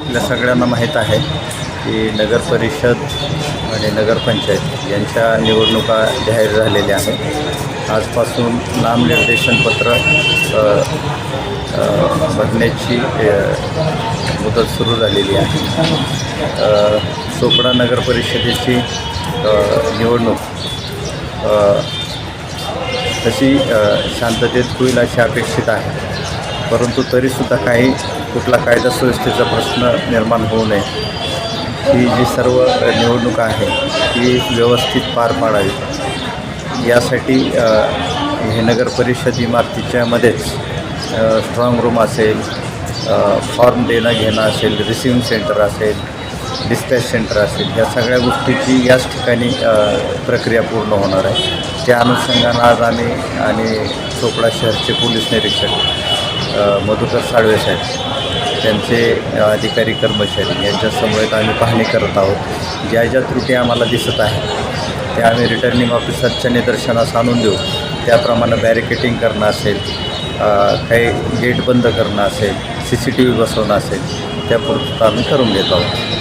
आपल्या सगळ्यांना माहीत आहे की नगर परिषद आणि नगरपंचायत यांच्या निवडणुका जाहीर झालेल्या आहेत. आजपासून नामनिर्देशनपत्र भरण्याची मुदत सुरू झालेली आहे. चोपडा नगर परिषदेची निवडणूक तशी शांततेत होईल अशी अपेक्षित आहे. परंतु तरीसुद्धा काही कुठला कायदा सुव्यवस्थेचा प्रश्न निर्माण होऊ नये. ही जी सर्व निवडणूक आहे ती व्यवस्थित पार पाडावी. यासाठी हे नगर परिषद स्ट्रॉंग रूम असेल फॉर्म देणं घेणं असेल रिसिव्हिंग सेंटर असेल डिस्पॅच सेंटर असेल या सगळ्या गोष्टीची याच ठिकाणी प्रक्रिया पूर्ण होणार आहे. त्या अनुषंगानं आज आम्ही आणि चोपडा शहरचे पोलीस निरीक्षक मधुकर साळवे साहेब त्यांचे अधिकारी कर्मचारी यांच्यासमोर आम्ही पाहणी करत आहोत. ज्या ज्या त्रुटी आम्हाला दिसत आहेत त्या आम्ही रिटर्निंग ऑफिसरच्या निदर्शनास आणून देऊ. त्याप्रमाणे बॅरिकेटिंग करणं असेल काही गेट बंद करणं असेल सी सी टी व्ही बसवणं असेल त्या पूर्तता आम्ही करून घेत आहोत.